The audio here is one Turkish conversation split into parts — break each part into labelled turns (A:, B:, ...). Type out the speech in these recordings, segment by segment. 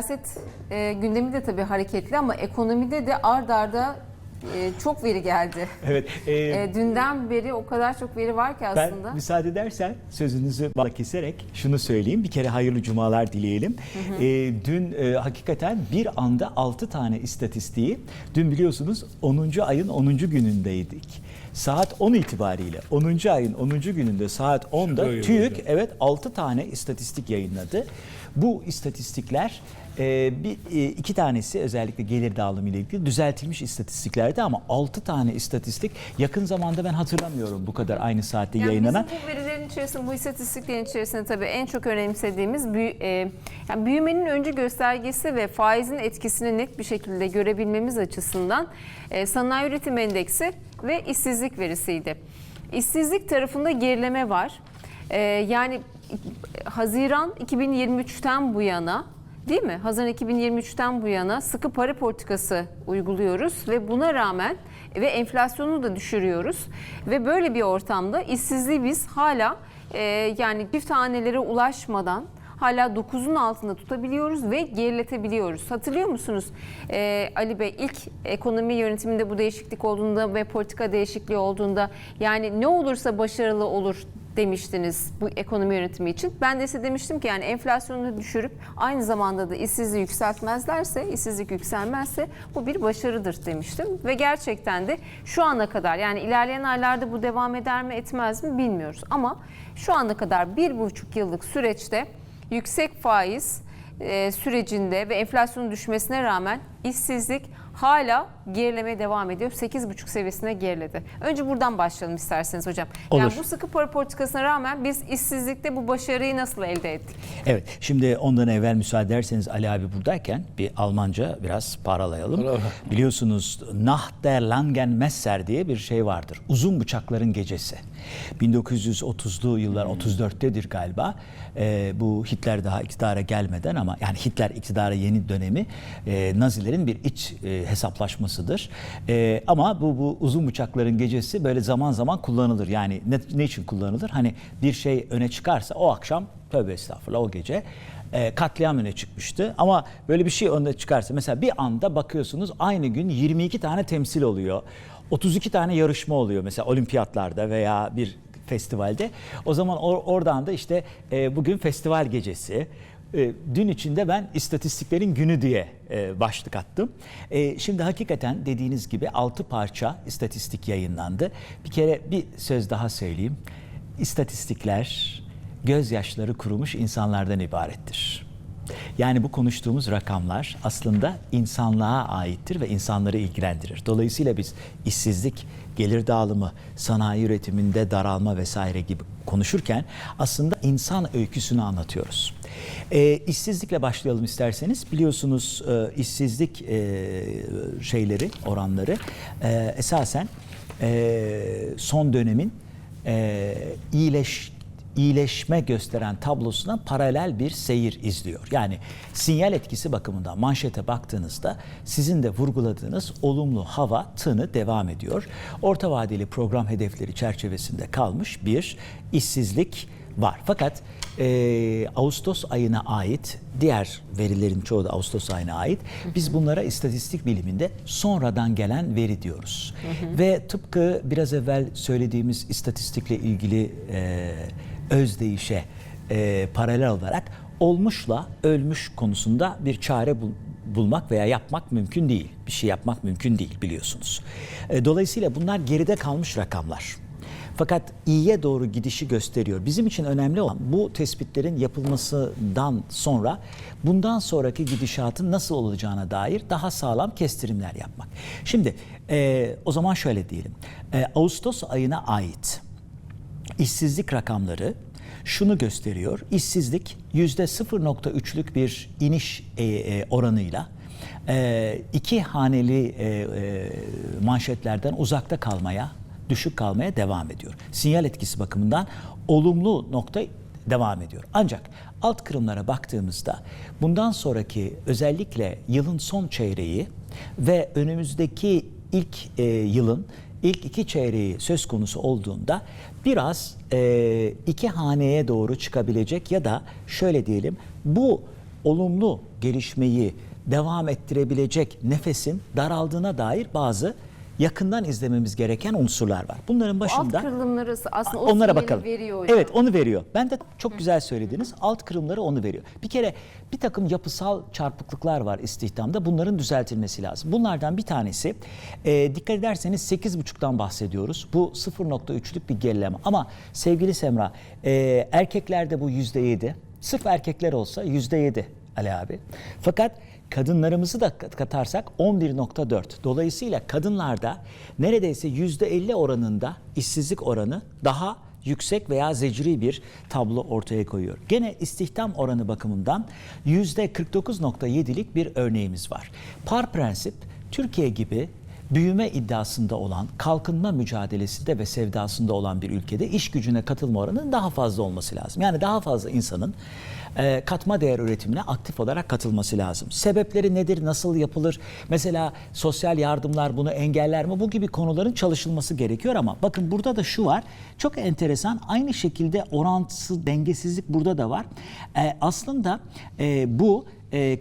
A: Siyaset e, gündemi de tabii hareketli ama ekonomide de ard arda e, çok veri geldi.
B: Evet. e,
A: E, dünden beri o kadar çok veri var ki
B: ben
A: aslında.
B: müsaade edersen sözünüzü bana keserek şunu söyleyeyim. Bir kere hayırlı cumalar dileyelim. E, dün e, hakikaten bir anda 6 tane istatistiği, dün biliyorsunuz 10. ayın 10. günündeydik. Saat 10 itibariyle 10. ayın 10. gününde saat 10'da
C: Şuraya
B: TÜİK evet 6 tane istatistik yayınladı. Bu istatistikler e, bir e, iki tanesi özellikle gelir dağılımı ile ilgili düzeltilmiş istatistiklerdi ama 6 tane istatistik yakın zamanda ben hatırlamıyorum bu kadar aynı saatte
A: Yani
B: yayınlanan.
A: bizim bu verilerin içerisinde, bu istatistiklerin içerisinde tabii en çok önemsediğimiz büyü, e, yani büyümenin öncü göstergesi ve faizin etkisini net bir şekilde görebilmemiz açısından e, sanayi üretim endeksi ve işsizlik verisiydi. İşsizlik tarafında gerileme var. E, yani Haziran 2023'ten bu yana Değil mi? Haziran 2023'ten bu yana sıkı para politikası uyguluyoruz ve buna rağmen ve enflasyonu da düşürüyoruz ve böyle bir ortamda işsizliği biz hala e, yani çift hanelere ulaşmadan hala 9'un altında tutabiliyoruz ve geriletebiliyoruz. Hatırlıyor musunuz e, Ali Bey ilk ekonomi yönetiminde bu değişiklik olduğunda ve politika değişikliği olduğunda yani ne olursa başarılı olur demiştiniz bu ekonomi yönetimi için. Ben de size demiştim ki yani enflasyonu düşürüp aynı zamanda da işsizliği yükseltmezlerse, işsizlik yükselmezse bu bir başarıdır demiştim. Ve gerçekten de şu ana kadar yani ilerleyen aylarda bu devam eder mi etmez mi bilmiyoruz. Ama şu ana kadar bir buçuk yıllık süreçte yüksek faiz e, sürecinde ve enflasyonun düşmesine rağmen işsizlik hala gerilemeye devam ediyor. 8,5 seviyesine geriledi. Önce buradan başlayalım isterseniz hocam. Yani
B: Olur.
A: bu sıkı para politikasına rağmen biz işsizlikte bu başarıyı nasıl elde ettik?
B: Evet şimdi ondan evvel müsaade ederseniz Ali abi buradayken bir Almanca biraz paralayalım.
C: Para.
B: Biliyorsunuz Nacht der Langen Messer diye bir şey vardır. Uzun bıçakların gecesi. 1930'lu yıllar 34'tedir galiba. Ee, bu Hitler daha iktidara gelmeden ama yani Hitler iktidara yeni dönemi e, Nazilerin bir iç e, hesaplaşmasıdır. E, ama bu bu uzun bıçakların gecesi böyle zaman zaman kullanılır. Yani ne, ne için kullanılır? Hani bir şey öne çıkarsa o akşam tövbe estağfurullah o gece e, katliam öne çıkmıştı. Ama böyle bir şey öne çıkarsa mesela bir anda bakıyorsunuz aynı gün 22 tane temsil oluyor. 32 tane yarışma oluyor mesela olimpiyatlarda veya bir festivalde. O zaman or- oradan da işte e, bugün festival gecesi. E, dün içinde ben istatistiklerin günü diye e, başlık attım. E, şimdi hakikaten dediğiniz gibi 6 parça istatistik yayınlandı. Bir kere bir söz daha söyleyeyim. İstatistikler gözyaşları kurumuş insanlardan ibarettir. Yani bu konuştuğumuz rakamlar aslında insanlığa aittir ve insanları ilgilendirir. Dolayısıyla biz işsizlik, gelir dağılımı, sanayi üretiminde daralma vesaire gibi konuşurken aslında insan öyküsünü anlatıyoruz. E, işsizlikle başlayalım isterseniz. Biliyorsunuz e, işsizlik e, şeyleri, oranları e, esasen e, son dönemin e, iyileş iyileşme gösteren tablosuna paralel bir seyir izliyor. Yani sinyal etkisi bakımından manşete baktığınızda sizin de vurguladığınız olumlu hava tını devam ediyor. Orta vadeli program hedefleri çerçevesinde kalmış bir işsizlik var. Fakat e, Ağustos ayına ait diğer verilerin çoğu da Ağustos ayına ait. Biz bunlara istatistik biliminde sonradan gelen veri diyoruz. Ve tıpkı biraz evvel söylediğimiz istatistikle ilgili e, özdeyişe e, paralel olarak olmuşla ölmüş konusunda bir çare bul- bulmak veya yapmak mümkün değil. Bir şey yapmak mümkün değil biliyorsunuz. E, dolayısıyla bunlar geride kalmış rakamlar. Fakat iyiye doğru gidişi gösteriyor. Bizim için önemli olan bu tespitlerin yapılmasından sonra bundan sonraki gidişatın nasıl olacağına dair daha sağlam kestirimler yapmak. Şimdi e, o zaman şöyle diyelim. E, Ağustos ayına ait işsizlik rakamları şunu gösteriyor. İşsizlik yüzde 0.3'lük bir iniş e, e, oranıyla e, iki haneli e, e, manşetlerden uzakta kalmaya, düşük kalmaya devam ediyor. Sinyal etkisi bakımından olumlu nokta devam ediyor. Ancak alt kırımlara baktığımızda bundan sonraki özellikle yılın son çeyreği ve önümüzdeki ilk e, yılın ilk iki çeyreği söz konusu olduğunda biraz e, iki haneye doğru çıkabilecek ya da şöyle diyelim bu olumlu gelişmeyi devam ettirebilecek nefesin daraldığına dair bazı yakından izlememiz gereken unsurlar var. Bunların
A: Alt
B: başında
A: kırılımları aslında o
B: onlara bakalım.
A: veriyor hocam.
B: Evet onu veriyor. Ben de çok güzel söylediniz. Alt kırımları onu veriyor. Bir kere bir takım yapısal çarpıklıklar var istihdamda. Bunların düzeltilmesi lazım. Bunlardan bir tanesi e, dikkat ederseniz 8,5'tan bahsediyoruz. Bu 0.3'lük bir gerileme. Ama sevgili Semra e, erkeklerde bu %7. Sırf erkekler olsa %7 Ali abi. Fakat kadınlarımızı da kat- katarsak 11.4. Dolayısıyla kadınlarda neredeyse %50 oranında işsizlik oranı daha yüksek veya zecri bir tablo ortaya koyuyor. Gene istihdam oranı bakımından %49.7'lik bir örneğimiz var. Par prensip Türkiye gibi büyüme iddiasında olan, kalkınma mücadelesinde ve sevdasında olan bir ülkede iş gücüne katılma oranının daha fazla olması lazım. Yani daha fazla insanın e, katma değer üretimine aktif olarak katılması lazım. Sebepleri nedir, nasıl yapılır? Mesela sosyal yardımlar bunu engeller mi? Bu gibi konuların çalışılması gerekiyor ama bakın burada da şu var. Çok enteresan. Aynı şekilde orantısı, dengesizlik burada da var. E, aslında e, bu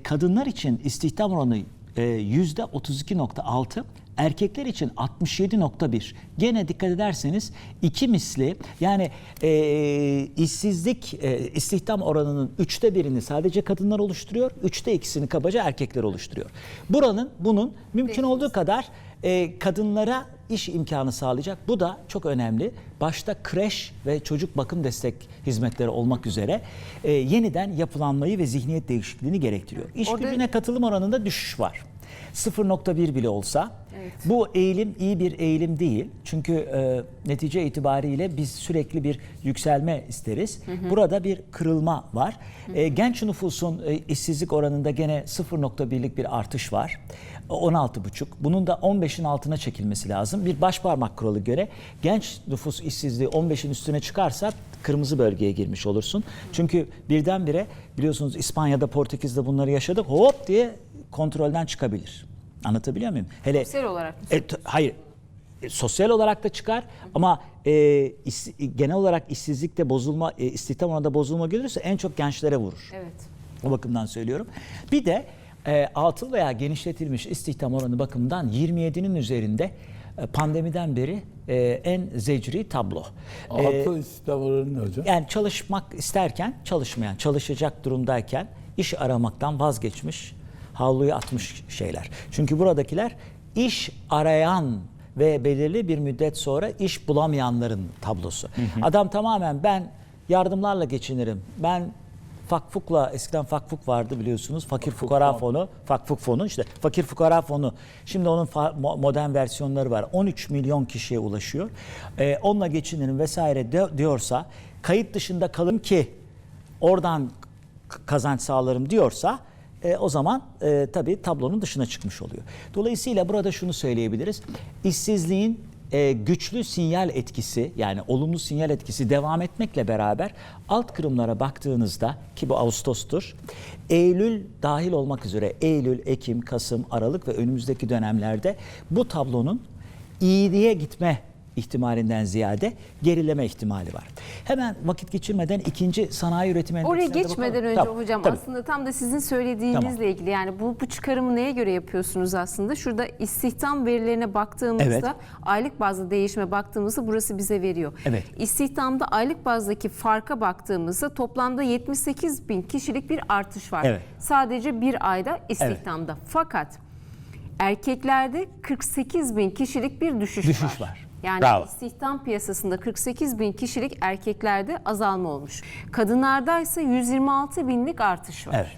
B: kadınlar için istihdam oranı e, %32.6 Erkekler için 67.1. Gene dikkat ederseniz iki misli yani e, işsizlik e, istihdam oranının üçte birini sadece kadınlar oluşturuyor. Üçte ikisini kabaca erkekler oluşturuyor. Buranın bunun mümkün olduğu kadar e, kadınlara iş imkanı sağlayacak. Bu da çok önemli. Başta kreş ve çocuk bakım destek hizmetleri olmak üzere e, yeniden yapılanmayı ve zihniyet değişikliğini gerektiriyor. İş
A: Orada-
B: gücüne katılım oranında düşüş var. 0.1 bile olsa bu eğilim iyi bir eğilim değil. Çünkü e, netice itibariyle biz sürekli bir yükselme isteriz. Burada bir kırılma var. E, genç nüfusun e, işsizlik oranında gene 0.1'lik bir artış var. 16,5. Bunun da 15'in altına çekilmesi lazım. Bir baş parmak kuralı göre genç nüfus işsizliği 15'in üstüne çıkarsa kırmızı bölgeye girmiş olursun. Çünkü birdenbire biliyorsunuz İspanya'da, Portekiz'de bunları yaşadık. Hop diye kontrolden çıkabilir. Anlatabiliyor muyum? Hele
A: Sosyal olarak.
B: e, t- hayır. E, sosyal olarak da çıkar ama e, is- genel olarak işsizlikte bozulma, e, istihdam oranında bozulma gelirse en çok gençlere vurur.
A: Evet.
B: O bakımdan söylüyorum. Bir de e, atıl veya genişletilmiş istihdam oranı bakımından 27'nin üzerinde e, pandemiden beri e, en zecri tablo. E,
C: Atıl istihdam oranı ne hocam?
B: yani çalışmak isterken çalışmayan, çalışacak durumdayken iş aramaktan vazgeçmiş, havluyu atmış şeyler. Çünkü buradakiler iş arayan ve belirli bir müddet sonra iş bulamayanların tablosu. Adam tamamen ben yardımlarla geçinirim. Ben Fakfuk'la eskiden Fakfuk vardı biliyorsunuz. Fakir Fukara Fonu, Fakfuk Fonu işte Fakir Fukara Fonu. Şimdi onun modern versiyonları var. 13 milyon kişiye ulaşıyor. Ee, onunla geçinirim vesaire de- diyorsa kayıt dışında kalın ki oradan kazanç sağlarım diyorsa e, o zaman e, tabii tablonun dışına çıkmış oluyor. Dolayısıyla burada şunu söyleyebiliriz. İşsizliğin e, güçlü sinyal etkisi yani olumlu sinyal etkisi devam etmekle beraber alt kırımlara baktığınızda ki bu Ağustos'tur. Eylül dahil olmak üzere Eylül, Ekim, Kasım, Aralık ve önümüzdeki dönemlerde bu tablonun iyiliğe gitme ihtimalinden ziyade gerileme ihtimali var. Hemen vakit geçirmeden ikinci sanayi üretim
A: Oraya
B: endeksine de
A: geçmeden
B: bakalım.
A: önce
B: Tamam,
A: hocam
B: tabii.
A: aslında tam da sizin söylediğinizle
B: Tamam.
A: ilgili yani bu, bu çıkarımı neye göre yapıyorsunuz aslında? Şurada istihdam verilerine baktığımızda
B: Evet.
A: aylık bazlı değişime baktığımızda burası bize veriyor.
B: Evet.
A: İstihdamda aylık bazdaki farka baktığımızda toplamda 78 bin kişilik bir artış var.
B: Evet.
A: Sadece bir ayda istihdamda. Fakat erkeklerde 48 bin kişilik bir düşüş,
B: Düşüş var.
A: Yani
B: Bravo.
A: istihdam piyasasında 48 bin kişilik erkeklerde azalma olmuş. Kadınlarda ise 126 binlik artış var.
B: Evet.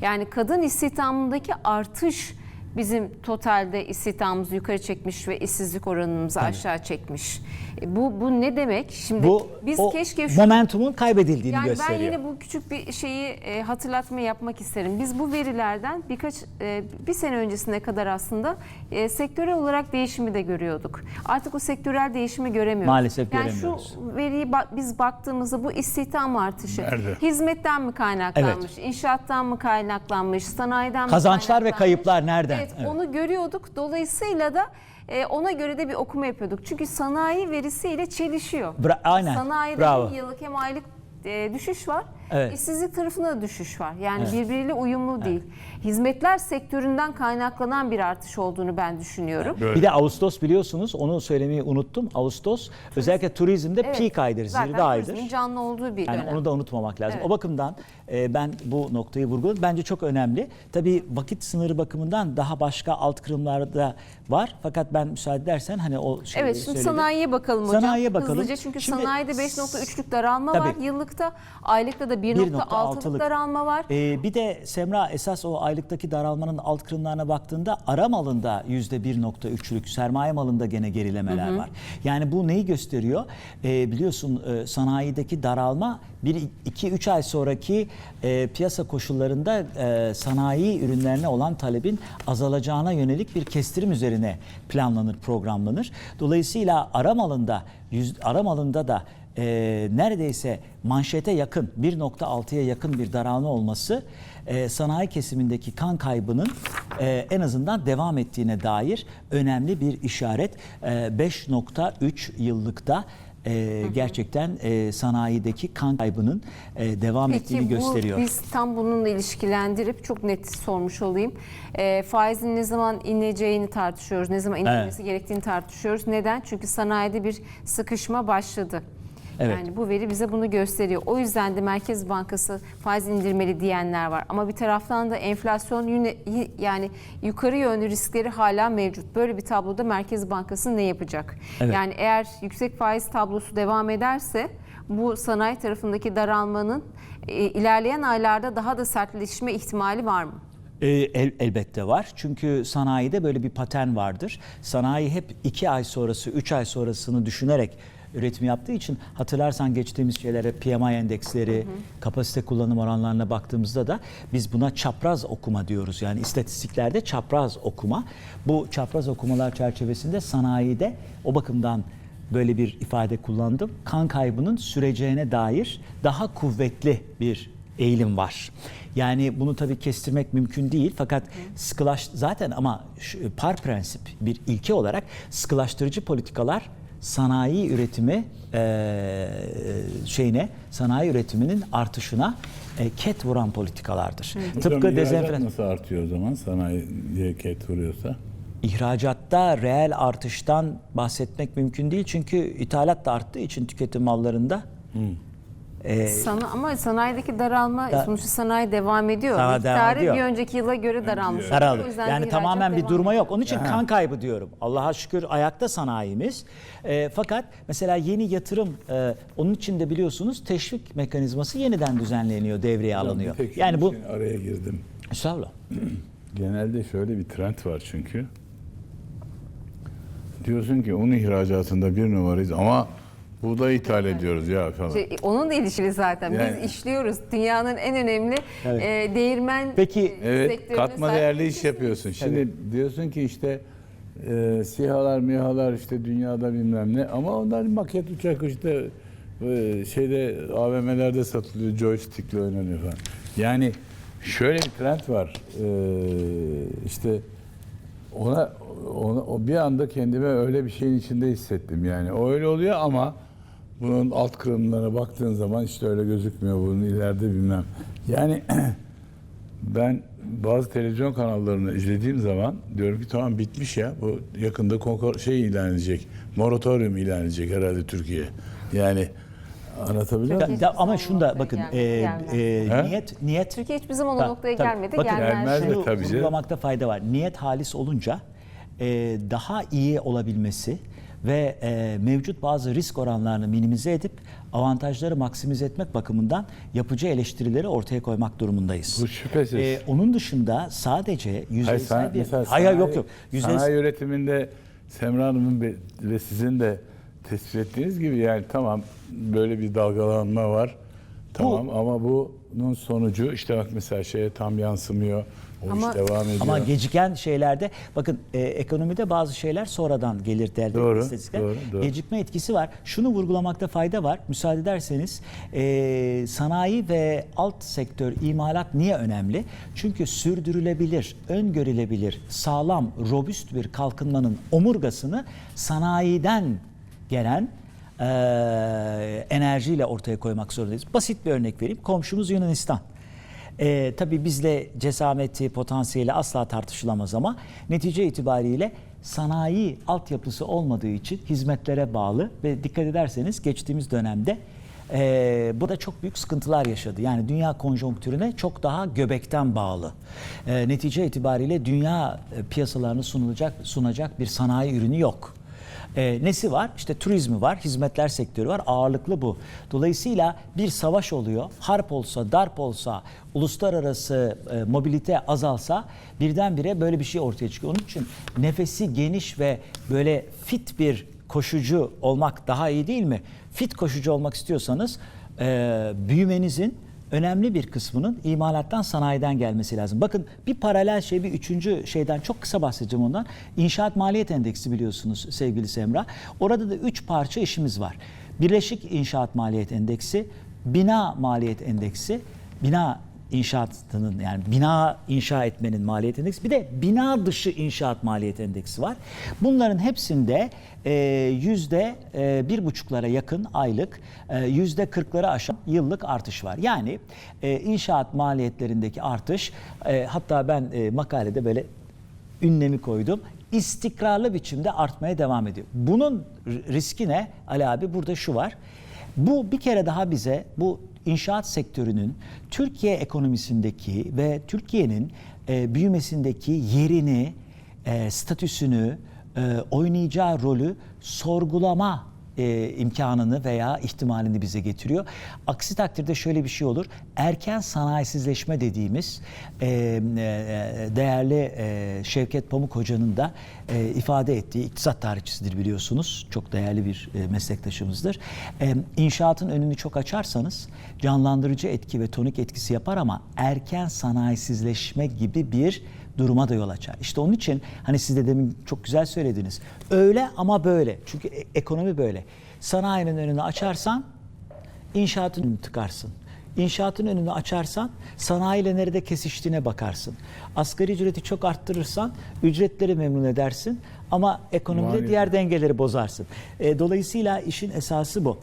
A: Yani kadın istihdamındaki artış bizim totalde istihdamımızı yukarı çekmiş ve işsizlik oranımızı aşağı çekmiş. E, Bu bu ne demek? Şimdi
B: Bu
A: biz
B: o
A: keşke şu
B: momentumun kaybedildiğini
A: yani
B: gösteriyor.
A: ben yine bu küçük bir şeyi e, hatırlatma yapmak isterim. Biz bu verilerden birkaç e, bir sene öncesine kadar aslında e, sektörel olarak değişimi de görüyorduk. Artık o sektörel değişimi göremiyoruz.
B: Maalesef
A: yani
B: göremiyoruz.
A: şu veriyi bak, biz baktığımızda bu istihdam artışı
C: Nerede?
A: hizmetten mi kaynaklanmış, inşaattan mı kaynaklanmış, sanayiden mi
B: Kazançlar ve kayıplar nereden?
A: Evet,
B: Evet.
A: onu görüyorduk. Dolayısıyla da e, ona göre de bir okuma yapıyorduk. Çünkü sanayi verisiyle çelişiyor.
B: Bra- aynen.
A: Sanayide
B: Bravo.
A: hem yıllık hem aylık e, düşüş var.
B: Evet.
A: İşsizlik tarafında da düşüş var. Yani birbiriyle uyumlu değil. Hizmetler sektöründen kaynaklanan bir artış olduğunu ben düşünüyorum.
C: Evet.
B: Bir de Ağustos biliyorsunuz onu söylemeyi unuttum. Ağustos özellikle turizmde
A: Evet,
B: peak aydır,
A: zaten
B: zirve aydır.
A: turizmin canlı olduğu bir
B: Yani
A: dönem.
B: onu da unutmamak lazım.
A: Evet.
B: O bakımdan e, ben bu noktayı vurguladım. Bence çok önemli. Tabii vakit sınırı bakımından daha başka alt kırımlarda var. Fakat ben müsaade edersen hani o şeyi
A: Evet şimdi
B: söyledim.
A: sanayiye bakalım hocam.
B: Sanayiye bakalım.
A: Hızlıca çünkü
B: Şimdi-
A: sanayide 5.3'lük daralma var
B: Tabii.
A: yıllıkta. Aylıkta da 1.6'lık
B: 1.6'lık.
A: daralma var.
B: Ee, bir de Semra esas o aylıktaki daralmanın alt kırımlarına baktığında ara malında %1.3'lük sermaye malında gene gerilemeler var. Yani bu neyi gösteriyor? Ee, biliyorsun e, sanayideki daralma 1-2-3 ay sonraki e, piyasa koşullarında e, sanayi ürünlerine olan talebin azalacağına yönelik bir kestirim üzerine planlanır, programlanır. Dolayısıyla ara malında, yüz, ara malında da e, neredeyse manşete yakın 1.6'ya yakın bir daralma olması e, sanayi kesimindeki kan kaybının e, en azından devam ettiğine dair önemli bir işaret. E, 5.3 yıllıkta e, gerçekten e, sanayideki kan kaybının e, devam ettiğini
A: Peki bu
B: gösteriyor.
A: biz tam bununla ilişkilendirip çok net sormuş olayım. Ee, faizin ne zaman ineceğini tartışıyoruz, ne zaman inmesi gerektiğini tartışıyoruz. Neden? Çünkü sanayide bir sıkışma başladı.
B: Evet.
A: Yani bu veri bize bunu gösteriyor. O yüzden de Merkez Bankası faiz indirmeli diyenler var. Ama bir taraftan da enflasyon yine, yani yukarı yönlü riskleri hala mevcut. Böyle bir tabloda Merkez Bankası ne yapacak?
B: Evet.
A: Yani eğer yüksek faiz tablosu devam ederse bu sanayi tarafındaki daralmanın e, ilerleyen aylarda daha da sertleşme ihtimali var mı?
B: E, el- elbette var. Çünkü sanayide böyle bir patern vardır. Sanayi hep iki ay sonrası, üç ay sonrasını düşünerek üretim yaptığı için hatırlarsan geçtiğimiz şeylere PMI endeksleri, kapasite kullanım oranlarına baktığımızda da biz buna çapraz okuma diyoruz. Yani istatistiklerde çapraz okuma. Bu çapraz okumalar çerçevesinde sanayide o bakımdan böyle bir ifade kullandım. Kan kaybının süreceğine dair daha kuvvetli bir eğilim var. Yani bunu tabii kestirmek mümkün değil fakat sıkılaş zaten ama par prensip bir ilke olarak sıkılaştırıcı politikalar sanayi üretimi eee, şeyine sanayi üretiminin artışına e, ket vuran politikalardır.
C: Hocam,
B: Tıpkı
C: ihracat
B: dezenflasyon
C: nasıl artıyor o zaman sanayiye ket vuruyorsa?
B: İhracatta reel artıştan bahsetmek mümkün değil çünkü ithalat da arttığı için tüketim mallarında. E,
A: Sana, ama sanayideki daralma
B: Da-
A: sonuçta sanayi devam ediyor.
B: Daha
A: Miktarı
B: devam ediyor.
A: bir önceki yıla göre daralmış. Yüzden
B: Yani tamamen bir durma yok. Onun için kan kaybı diyorum. Allah'a şükür ayakta sanayimiz. E, fakat mesela yeni yatırım e, onun için de biliyorsunuz teşvik mekanizması yeniden düzenleniyor, devreye alınıyor.
C: Tek
B: Yani bu
C: araya girdim.
B: Estağfurullah.
C: Genelde şöyle bir trend var çünkü. Diyorsun ki un ihracatında bir numarayız ama buğday ithal ediyoruz ya falan.
A: Şey, onun da ilişkili zaten.
C: Yani-
A: Biz işliyoruz. Dünyanın en önemli
B: Evet.
A: e, değirmen
B: Peki,
C: Evet,
A: sektörüne
C: katma
A: sahip
C: değerli iş
A: ülkesiyiz.
C: yapıyorsun. Şimdi diyorsun ki işte e, SİHA'lar, MİHA'lar işte dünyada bilmem ne ama onlar maket uçak işte e, şeyde AVM'lerde satılıyor, joystick'le oynanıyor falan. Yani şöyle bir trend var. E, işte ona, ona o bir anda kendime öyle bir şeyin içinde hissettim yani. O öyle oluyor ama bunun alt kırımlarına baktığın zaman işte öyle gözükmüyor bunun ileride bilmem. Yani ben bazı televizyon kanallarını izlediğim zaman diyorum ki tamam bitmiş ya. Bu yakında konkor şey ilan edecek. Moratorium ilan edecek herhalde Türkiye. Yani anlatabiliyor muyum?
B: da- ama şunu da bakın
A: Gelmez,
B: e,
A: gelmez.
B: e, niyet niyet
A: Türkiye hiçbir zaman o
B: Ta-
A: noktaya
B: tabii.
A: gelmedi.
B: Bakın,
A: gelmez.
B: şunu
C: tabii
B: vurgulamakta fayda var. Niyet halis olunca e, daha iyi olabilmesi ve e, mevcut bazı risk oranlarını minimize edip avantajları maksimize etmek bakımından yapıcı eleştirileri ortaya koymak durumundayız.
C: Bu şüphesiz.
B: E, onun dışında sadece
C: Hayır,
B: yüzeysel
C: sana,
B: bir...
C: mesela
B: hayır
C: sanayi,
B: yok yok. Yüzeysel-
C: sanayi üretiminde Semra Hanım'ın ve sizin de tespit ettiğiniz gibi yani tamam böyle bir dalgalanma var. Tamam ama bunun sonucu işte bak mesela şeye tam yansımıyor. O
A: Ama-
C: iş devam ediyor.
B: Ama geciken şeylerde bakın e, ekonomide bazı şeyler sonradan gelir derdi
C: Doğru,
B: istatistikler.
C: doğru, doğru.
B: Gecikme etkisi var. Şunu vurgulamakta fayda var. Müsaade ederseniz e, sanayi ve alt sektör imalat niye önemli? Çünkü sürdürülebilir, öngörülebilir, sağlam, robust bir kalkınmanın omurgasını sanayiden gelen e, enerjiyle ortaya koymak zorundayız. Basit bir örnek vereyim. Komşumuz Yunanistan. E, tabii bizle cesameti, potansiyeli asla tartışılamaz ama netice itibariyle sanayi altyapısı olmadığı için hizmetlere bağlı ve dikkat ederseniz geçtiğimiz dönemde e, burada çok büyük sıkıntılar yaşadı. Yani dünya konjonktürüne çok daha göbekten bağlı. E, netice itibariyle dünya e, piyasalarını sunulacak sunacak bir sanayi ürünü yok. E, nesi var? İşte turizmi var, hizmetler sektörü var. Ağırlıklı bu. Dolayısıyla bir savaş oluyor. Harp olsa, darp olsa, uluslararası e, mobilite azalsa birdenbire böyle bir şey ortaya çıkıyor. Onun için nefesi geniş ve böyle fit bir koşucu olmak daha iyi değil mi? Fit koşucu olmak istiyorsanız e, büyümenizin önemli bir kısmının imalattan sanayiden gelmesi lazım. Bakın bir paralel şey bir üçüncü şeyden çok kısa bahsedeceğim ondan. İnşaat maliyet endeksi biliyorsunuz sevgili Semra. Orada da üç parça işimiz var. Birleşik inşaat maliyet endeksi, bina maliyet endeksi, bina inşaatının yani bina inşa etmenin maliyet endeksi bir de bina dışı inşaat maliyet endeksi var. Bunların hepsinde e, yüzde e, bir buçuklara yakın aylık e, yüzde kırkları aşan yıllık artış var. Yani inşaat maliyetlerindeki artış hatta ben makalede böyle ünlemi koydum. İstikrarlı biçimde artmaya devam ediyor. Bunun riski ne? Ali abi burada şu var. Bu bir kere daha bize bu inşaat sektörünün Türkiye ekonomisindeki ve Türkiye'nin e, büyümesindeki yerini, e, statüsünü, e, oynayacağı rolü sorgulama e, imkanını veya ihtimalini bize getiriyor. Aksi takdirde şöyle bir şey olur. Erken sanayisizleşme dediğimiz e, e, değerli e, Şevket Pamuk Hoca'nın da e, ifade ettiği iktisat tarihçisidir biliyorsunuz. Çok değerli bir e, meslektaşımızdır. E, inşaatın önünü çok açarsanız canlandırıcı etki ve tonik etkisi yapar ama erken sanayisizleşme gibi bir duruma da yol açar. İşte onun için hani siz de demin çok güzel söylediniz. Öyle ama böyle. Çünkü e- ekonomi böyle. Sanayinin önünü açarsan inşaatın önünü tıkarsın. İnşaatın önünü açarsan sanayiyle nerede kesiştiğine bakarsın. Asgari ücreti çok arttırırsan ücretleri memnun edersin ama ekonomide
C: Maalesef.
B: diğer dengeleri bozarsın. E, dolayısıyla işin esası bu.